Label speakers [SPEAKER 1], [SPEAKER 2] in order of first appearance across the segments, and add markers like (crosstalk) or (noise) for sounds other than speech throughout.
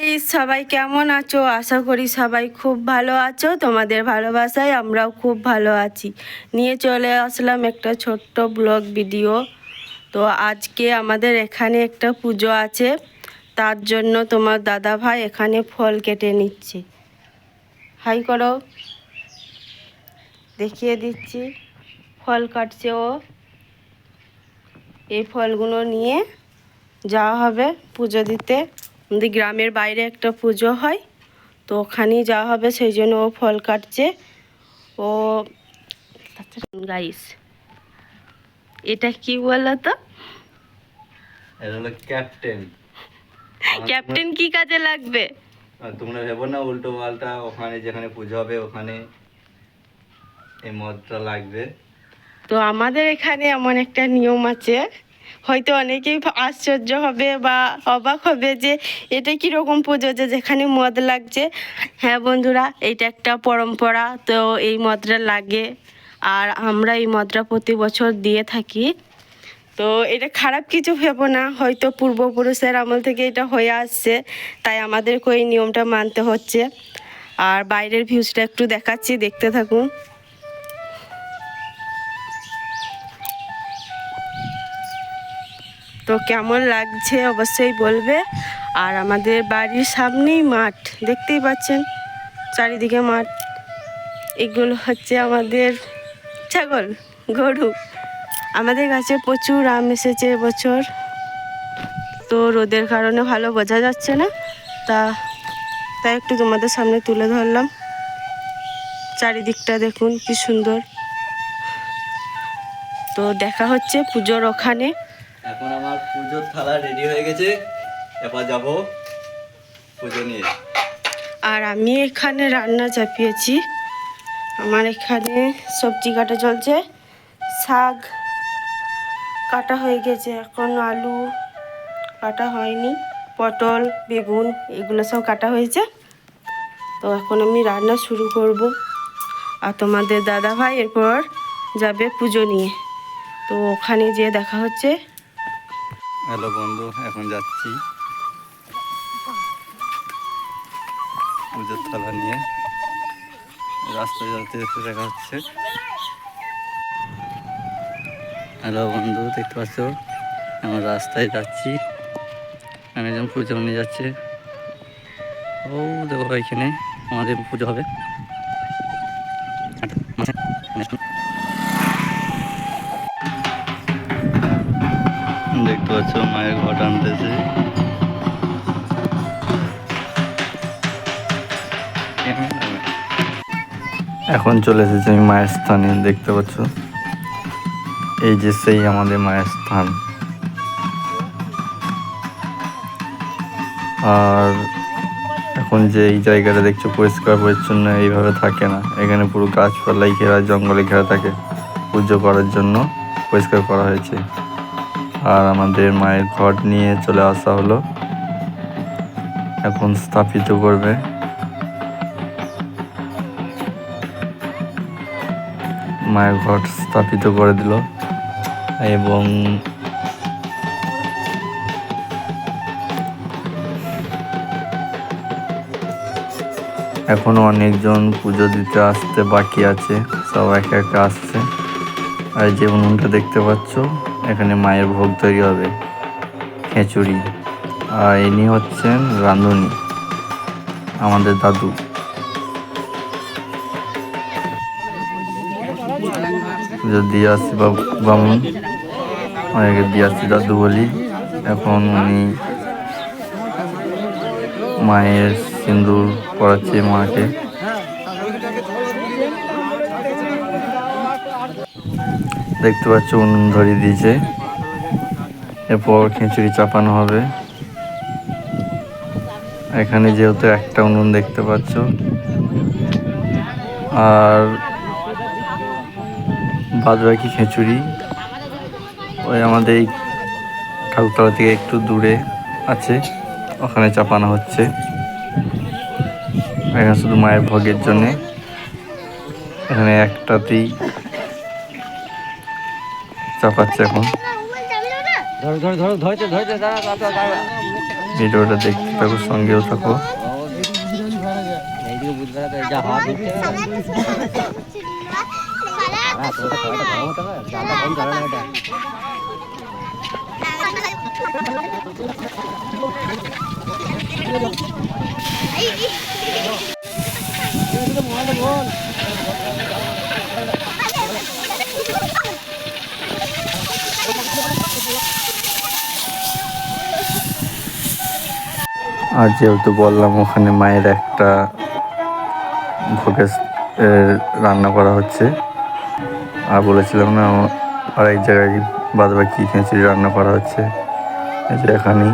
[SPEAKER 1] Guys সবাই কেমন আছো? আশা করি সবাই খুব ভালো আছো। তোমাদের ভালোবাসায় আমরাও খুব ভালো আছি। নিয়ে চলে আসলাম একটা ছোট্ট ব্লগ ভিডিও। তো আজকে আমাদের এখানে একটা পুজো আছে। তার জন্য তোমার দাদা ভাই এখানে ফল কেটে নিচ্ছে। হাই করো। দেখিয়ে দিচ্ছি। ফল কাটছে ও। এই ফলগুলো নিয়ে যাওয়া হবে পুজো দিতে। আমাদের গ্রামের বাইরে একটা পুজো হয় তো ওখানেই যাওয়া হবে সেই জন্য ও ফল কাটছে। ও গাইস এটা কি বলো তো?
[SPEAKER 2] ক্যাপ্টেন
[SPEAKER 1] ক্যাপ্টেন (laughs) কি কাজে লাগবে?
[SPEAKER 2] তোমরা ভেবো না উল্টো পাল্টা ওখানে যেখানে পুজো হবে ওখানে এই মদটা লাগবে।
[SPEAKER 1] তো আমাদের এখানে এমন একটা নিয়ম আছে হয়তো অনেকেই আশ্চর্য হবে বা অবাক হবে যে এটা কীরকম পুজো যে যেখানে মদ লাগছে। হ্যাঁ বন্ধুরা এইটা একটা পরম্পরা, তো এই মদটা লাগে। আর আমরা এই মদটা প্রতি বছর দিয়ে থাকি। তো এটা খারাপ কিছু ভেবো না, হয়তো পূর্বপুরুষের আমল থেকে এটা হয়ে আসছে, তাই আমাদেরকে এই নিয়মটা মানতে হচ্ছে। আর বাইরের ভিউজটা একটু দেখাচ্ছি, দেখতে থাকুন। তো কেমন লাগছে অবশ্যই বলবে। আর আমাদের বাড়ির সামনেই মাঠ, দেখতেই পাচ্ছেন চারিদিকে মাঠ। এগুলো হচ্ছে আমাদের ছাগল, গরু। আমাদের গাছে প্রচুর আম এসেছে এবছর। তো রোদের কারণে ভালো বোঝা যাচ্ছে না। তা, তাই একটু তোমাদের সামনে তুলে ধরলাম। চারিদিকটা দেখুন কি সুন্দর। তো দেখা হচ্ছে পুজোর ওখানে।
[SPEAKER 2] এখন আমার পুজোর থালা রেডি হয়ে গেছে। এবার যাব পুজো নিয়ে।
[SPEAKER 1] আর আমি এখানে রান্না চাপিয়েছি। আমার এখানে সবজি কাটা চলছে। শাক কাটা হয়ে গেছে। এখন আলু কাটা হয়নি। পটল, বেগুন, এগুলো সব কাটা হয়েছে। তো এখন আমি রান্না শুরু করব। আর তোমাদের দাদা ভাই এরপর যাবে পুজো নিয়ে। তো ওখানে যেয়ে দেখা হচ্ছে।
[SPEAKER 2] হ্যালো বন্ধু, এখন যাচ্ছি। পুজোর থালা নিয়ে। রাস্তায় যাতে যেতে দেখা হচ্ছে। হ্যালো বন্ধু, দেখতে পাচ্ছ? আমরা রাস্তায় যাচ্ছি। একজন পুজো নিয়ে যাচ্ছে। ও দেখো এখানে আমাদের পুজো হবে। পাচ্ছ মায়ের ঘট আনতেছে। এখন চলে এসেছে আমি মায়ের স্থানে, দেখতে পাচ্ছ? এই যে সেই আমাদের মায়ের স্থান। আর এখন যে এই জায়গাটা দেখছ, পরিষ্কার পরিচ্ছন্ন, এইভাবে থাকে না। এখানে পুরো গাছপালাই ঘেরা, জঙ্গলে ঘেরা থাকে। পুজো করার জন্য পরিষ্কার করা হয়েছে। আর আমাদের মায়ের ঘট নিয়ে চলে আসা হলো। এখন স্থাপিত করবে। মায়ের ঘট স্থাপিত করে দিল এবং এখনও অনেকজন পুজো দিতে আসতে বাকি আছে। সব একে একে আসছে। আর যে উনুনটা দেখতে পাচ্ছ এখানে মায়ের ভোগ তৈরি হবে, খিচুড়ি। আর ইনি হচ্ছেন রাঁধুনি, আমাদের দাদু। পুজো দিয়ে আসছি বাবু বামুন অনেকে দিয়ে আসছি দাদু বলি। এখন উনি মায়ের সিন্দুর পড়াচ্ছে মাকে। দেখতে পাচ্ছ, উনুন ধরিয়ে দিয়েছে। এরপর খিচুড়ি চাপানো হবে। এখানে যেহেতু একটা উনুন দেখতে পাচ্ছ। আর বাদ বাকি খিচুড়ি। ওই আমাদের এই ঠাকুরতলা থেকে একটু দূরে আছে। ওখানে চাপানো হচ্ছে। এখানে শুধু মায়ের ভোগের জন্যে। এখানে একটাতেই চাপাচ্ছে এখন ভিডিওটা দেখতে থাকো সঙ্গেও থাকো
[SPEAKER 3] এইদিকে
[SPEAKER 2] আর যেহেতু বললাম ওখানে মায়ের একটা ভোগে রান্না করা হচ্ছে। আর বলেছিলাম না, আর এক জায়গায় বাদ বাকি খিচুড়ি রান্না করা হচ্ছে। যে এখানেই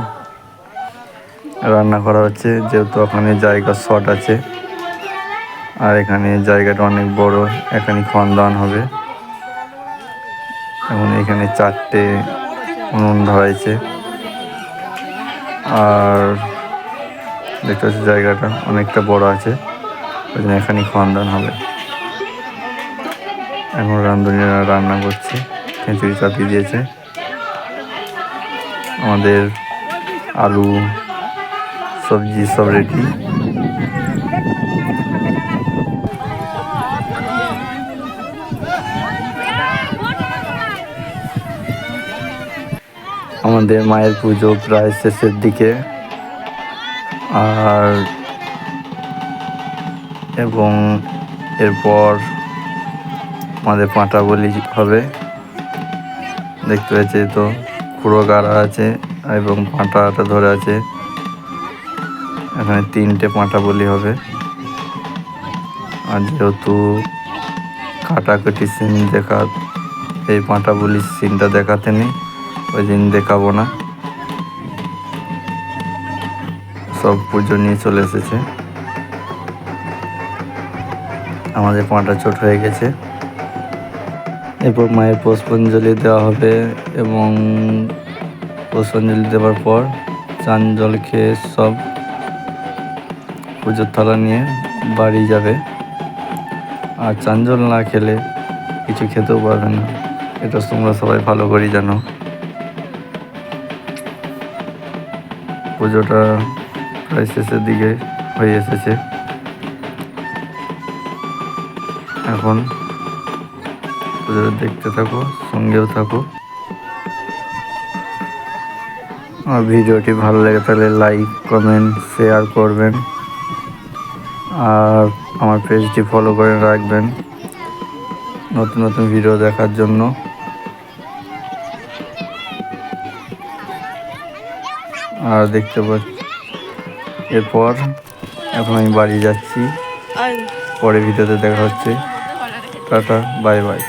[SPEAKER 2] রান্না করা হচ্ছে, যেহেতু ওখানে জায়গা শর্ট আছে। আর এখানে জায়গাটা অনেক বড়, এখানে খন্দান হবে। এখন এখানে চারটে উনুন ধরাইছে। আর দেখতে পাচ্ছি জায়গাটা অনেকটা বড় আছে। ওই জন্য এখানে খন্দান হবে। এখন রাঁধুনিরা রান্না করছে, খিচুড়ি চাপিয়ে দিয়েছে। আমাদের আলু, সবজি সব রেডি আমাদের মায়ের পুজো প্রায় শেষের দিকে। আর এবং এরপর আমাদের পাঁটা বলি হবে। দেখতে পাচ্ছি তো খুঁড়ো গাড়া আছে এবং পাঁটাটা ধরে আছে। এখানে তিনটে পাঁটা বলি হবে। আর যেহেতু কাটাকাটি সিন দেখা এই পাঁটা বলি সিনটা দেখাতে নেই, ওই দিন দেখাবো না। সব পুজো নিয়ে চলে এসেছে। আমাদের পাঁটা চোট হয়ে গেছে। এরপর মায়ের পুষ্পাঞ্জলি দেওয়া হবে এবং পুষ্পাঞ্জলি দেওয়ার পর চান জল খেয়ে সব পুজোর থালা নিয়ে বাড়ি যাবে। আর চান জল না খেলে কিছু খেতেও পারবে না। এটা তোমরা সবাই ভালো করেই জানো। পুজোটা প্রায় শেষের দিকে হয়ে এসেছে। এখন দেখতে থাকো, সঙ্গেও থাকো। আর ভিডিওটি ভালো লাগে তাহলে লাইক, কমেন্ট, শেয়ার করবেন। আর আমার পেজটি ফলো করে রাখবেন নতুন নতুন ভিডিও দেখার জন্য। আর দেখতে পাচ্ছি এরপর এখন আমি বাড়ি যাচ্ছি। পরে ভিডিওতে দেখা হচ্ছে। Tata bye bye.